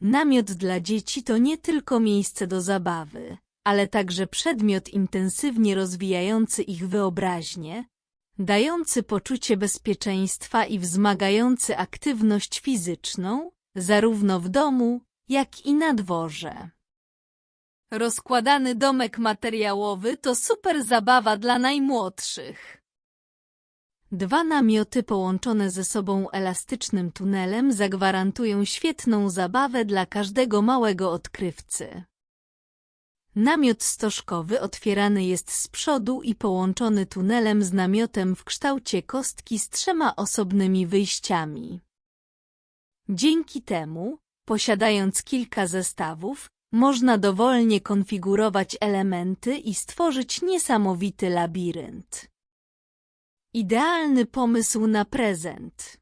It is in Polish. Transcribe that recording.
Namiot dla dzieci to nie tylko miejsce do zabawy, ale także przedmiot intensywnie rozwijający ich wyobraźnię, dający poczucie bezpieczeństwa i wzmagający aktywność fizyczną, zarówno w domu, jak i na dworze. Rozkładany domek materiałowy to super zabawa dla najmłodszych. Dwa namioty połączone ze sobą elastycznym tunelem zagwarantują świetną zabawę dla każdego małego odkrywcy. Namiot stożkowy otwierany jest z przodu i połączony tunelem z namiotem w kształcie kostki z trzema osobnymi wyjściami. Dzięki temu, posiadając kilka zestawów, można dowolnie konfigurować elementy i stworzyć niesamowity labirynt. Idealny pomysł na prezent.